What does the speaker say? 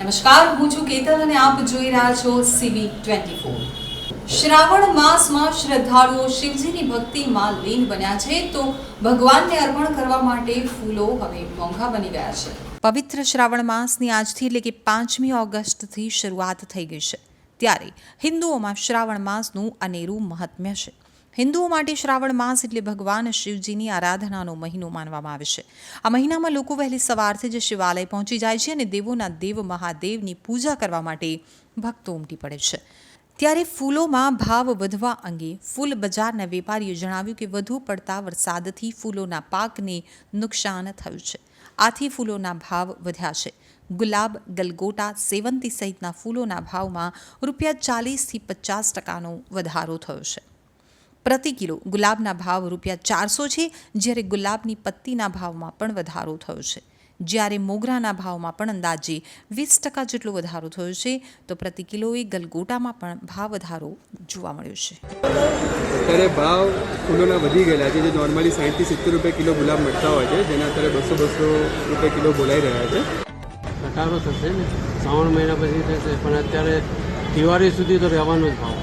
નમસ્કાર, હું છું કેતલ અને આપ જોઈ રહ્યા છો સીબી ટ્વેન્ટી ફોર શ્રાવણ માસમાં શ્રદ્ધાળુઓ શિવજીની ભક્તિમાં લીન બન્યા છે, તો ભગવાનને અર્પણ કરવા માટે ફૂલો હવે મોંઘા બની ગયા છે. પવિત્ર શ્રાવણ માસની આજથી એટલે કે પાંચમી ઓગસ્ટથી શરૂઆત થઈ ગઈ છે. ત્યારે હિન્દુઓમાં શ્રાવણ માસનું અનેરું મહાત્મ્ય છે. હિન્દુઓ માટે શ્રાવણ માસ એટલે ભગવાન શિવજીની આરાધનાનો મહિનો માનવામાં આવે છે. આ મહિનામાં લોકો વહેલી સવારથી જ શિવાલય પહોંચી જાય છે અને દેવોના દેવ મહાદેવની પૂજા કરવા માટે ભક્તો ઉમટી પડે છે. ત્યારે ફૂલોમાં ભાવ વધવા અંગે ફૂલ બજારના વેપારીએ જણાવ્યું કે વધુ પડતા વરસાદથી ફૂલોના પાકને નુકસાન થયું છે. આથી ફૂલોના ભાવ વધ્યા છે. ગુલાબ, ગલગોટા, સેવંતી સહિતના ફૂલોના ભાવમાં રૂપિયા ચાલીસથી પચાસ ટકાનો વધારો થયો છે. પ્રતિ કિલો ગુલાબના ભાવ રૂપિયા ચારસો છે જ્યારે ગુલાબની પત્તીના ભાવમાં પણ વધારો થયો છે. જ્યારે મોગરાના ભાવમાં પણ અંદાજે વીસ ટકા જેટલો વધારો થયો છે તો પ્રતિ કિલોએ ગલગોટામાં પણ ભાવ વધારો જોવા મળ્યો છે. અત્યારે ભાવ ફૂલોના વધી ગયેલા છે. જે નોર્મલી સાઠથી સિત્તેર રૂપિયા કિલો ગુલાબ મળતા હોય છે જેના અત્યારે બસો બસો રૂપિયા કિલો બોલાઈ રહ્યા છે. ઘટાડો થશે ને? શ્રાવણ મહિના પછી થશે પણ અત્યારે દિવાળી સુધી તો રહેવાનો જ ભાવ.